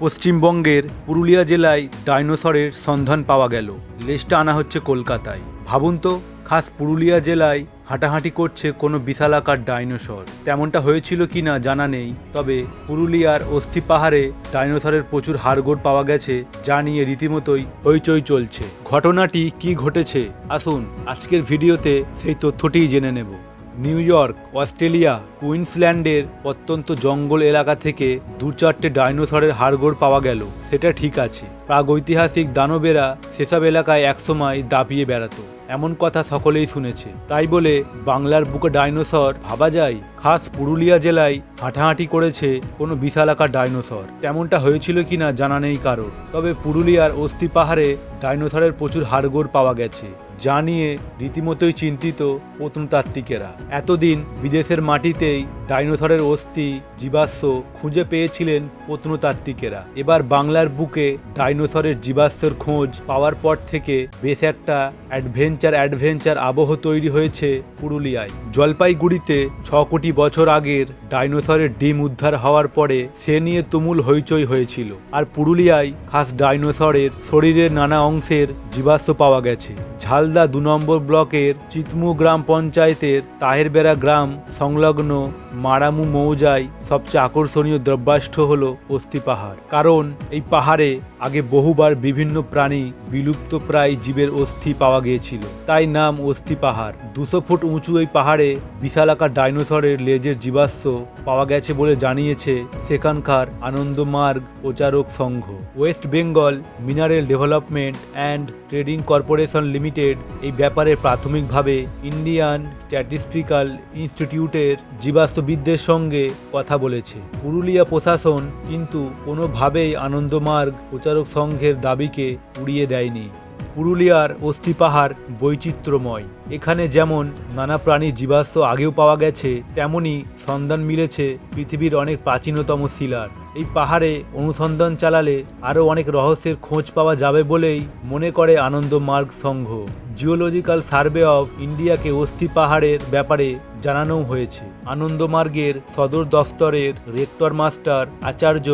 পশ্চিমবঙ্গের পুরুলিয়া জেলায় ডাইনোসরের সন্ধান পাওয়া গেল। লেজটা আনা হচ্ছে কলকাতায়। ভাবুন তো, খাস পুরুলিয়া জেলায় হাঁটাহাঁটি করছে কোনো বিশালাকার ডাইনোসর। তেমনটা হয়েছিল কি না জানা নেই, তবে পুরুলিয়ার অস্থি পাহাড়ে ডাইনোসরের প্রচুর হাড়গোড় পাওয়া গেছে, যা নিয়ে রীতিমতোই হইচই চলছে। ঘটনাটি কি ঘটেছে? আসুন, আজকের ভিডিওতে সেই তথ্যটিই জেনে নেব। নিউ ইয়র্ক, অস্ট্রেলিয়া, কুইন্সল্যান্ডের অত্যন্ত জঙ্গল এলাকা থেকে দু চারটে ডাইনোসরের হাড়গোড় পাওয়া গেল। সেটা ঠিক আছে। প্রাগৈতিহাসিক দানবেরা সেসব এলাকায় একসময় দাপিয়ে বেড়াতো। এমন কথা সকলেই শুনেছে। তাই বলে বাংলার বুকে ডাইনোসর ভাবা যায়, খাস পুরুলিয়া জেলায় হাঁটাহাঁটি করেছে কোনো বিশালাকার ডাইনোসর। তেমনটা হয়েছিল কিনা জানা নেই কারোর। তবে পুরুলিয়ার অস্থি পাহাড়ে ডাইনোসরের প্রচুর হাড়গোড় পাওয়া গেছে, যা নিয়ে রীতিমতোই চিন্তিত প্রত্নতাত্ত্বিকেরা এতদিন বিদেশের মাটিতেই ডাইনোসরের অস্থি, জীবাশ্ম খুঁজে পেয়েছিলেন প্রত্নতাত্ত্বিকেরা এবার বাংলার বুকে ডাইনোসরের জীবাশ্মের খোঁজ পাওয়ার পর থেকে বেশ একটা অ্যাডভেঞ্চার অ্যাডভেঞ্চার আবহ তৈরি হয়েছে পুরুলিয়ায়। জলপাইগুড়িতে ছ কোটি বছর আগের ডাইনোসরের ডিম উদ্ধার হওয়ার পরে সে নিয়ে তুমুল হইচই হয়েছিল। আর পুরুলিয়ায় খাস ডাইনোসরের শরীরের নানা অংশের জীবাশ্ম পাওয়া গেছে। ঝালদা দু নম্বর ব্লকের চিতমু গ্রাম পঞ্চায়েতের তাহেরবেড়া গ্রাম সংলগ্ন মারামু মৌজায় সবচেয়ে আকর্ষণীয় দ্রব্যাষ্ঠ হল অস্থি পাহাড়। কারণ এই পাহাড়ে আগে বহুবার বিভিন্ন প্রাণী বিলুপ্ত প্রায় জীবের অস্থি পাওয়া গিয়েছিল। তাই নাম অস্থি পাহাড়। দুশো ফুট উঁচু এই পাহাড়ে বিশালাকার ডাইনোসরের লেজের জীবাশ্ম পাওয়া গেছে বলে জানিয়েছে সেখানকার Anandamarga Pracharak Sangha. West Bengal Mineral Development and Trading Corporation Limited এই ব্যাপারে প্রাথমিকভাবে ইন্ডিয়ান স্ট্যাটিস্টিক্যাল ইনস্টিটিউটের জীবাশ্মবিদদের সঙ্গে কথা বলেছে। পুরুলিয়া প্রশাসন কিন্তু কোনোভাবেই আনন্দমার্গ প্রচারক সংঘের দাবিকে উড়িয়ে দেয়নি। পুরুলিয়ার অস্থি পাহাড় বৈচিত্র্যময়। এখানে যেমন নানা প্রাণীর জীবাশ্ম আগেও পাওয়া গেছে, তেমনি সন্ধান মিলেছে পৃথিবীর অনেক প্রাচীনতম শিলার। এই পাহাড়ে অনুসন্ধান চালালে আরও অনেক রহস্যের খোঁজ পাওয়া যাবে বলেই মনে করে Anandamarga Sangha. Geological survey of ইন্ডিয়াকে অস্থি পাহাড়ের ব্যাপারে জানানো হয়েছে। আনন্দমার্গের সদর দফতরের রেক্টর মাস্টার আচার্য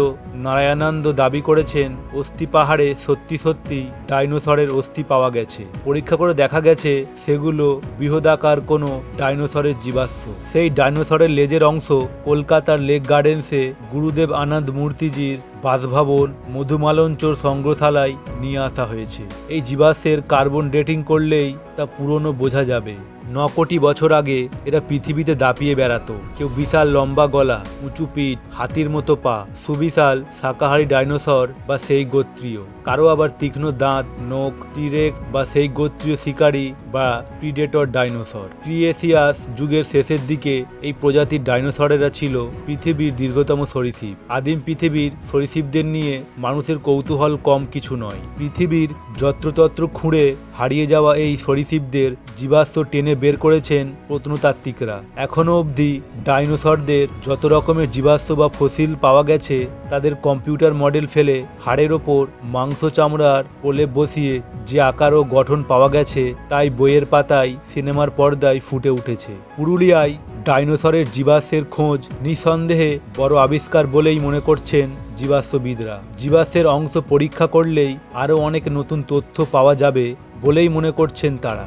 নারায়ণানন্দ দাবি করেছেন, অস্থি পাহাড়ে সত্যি সত্যি ডাইনোসরের অস্থি পাওয়া গেছে। পরীক্ষা করে দেখা গেছে, সেগুলো বৃহদাকার কোনো ডাইনোসরের জীবাশ্ম। সেই ডাইনোসরের লেজের অংশ কলকাতার লেক গার্ডেন্সে গুরুদেব আনন্দ মূর্তিজির বাসভবন, মধুমালঞ্চর সংগ্রহশালায় নিয়ে আসা হয়েছে। এই জীবাশ্মের কার্বন ডেটিং করলেই তা পুরনো বোঝা যাবে। ন কোটি বছর আগে এরা পৃথিবীতে দাপিয়ে বেড়াতো। কেউ বিশাল লম্বা গলা, উঁচু পিঠ, হাতির মতো পা, সুবিশাল শাকাহারী ডাইনোসর বা সেই গোত্রীয়। কারও আবার তীক্ষ্ণ দাঁত, নখ, টিরেক্স বা সেই গোত্রীয় শিকারী বা প্রিডেটর ডাইনোসর। ক্রিয়েসিয়াস যুগের শেষের দিকে এই প্রজাতির ডাইনোসরেরা ছিল পৃথিবীর দীর্ঘতম সরীসৃপ। আদিম পৃথিবীর সরীসৃপদের নিয়ে মানুষের কৌতূহল কম কিছু নয়। পৃথিবীর যত্রতত্র খুঁড়ে হারিয়ে যাওয়া এই সরীসৃপদের জীবাশ্ম টেনে বের করেছেন প্রত্নতাত্ত্বিকরা। এখনও অবধি ডাইনোসরদের যত রকমের জীবাশ্ম বা ফসিল পাওয়া গেছে, তাদের কম্পিউটার মডেল ফেলে হাড়ের ওপর মাংস চামড়ার কোলে বসিয়ে যে আকার ও গঠন পাওয়া গেছে, তাই বইয়ের পাতায় সিনেমার পর্দায় ফুটে উঠেছে। পুরুলিয়ায় ডাইনোসরের জীবাশ্মের খোঁজ নিঃসন্দেহে বড় আবিষ্কার বলেই মনে করছেন জীবাশ্মবিদরা। জীবাশ্মের অংশ পরীক্ষা করলেই আরও অনেক নতুন তথ্য পাওয়া যাবে বলেই মনে করছেন তারা।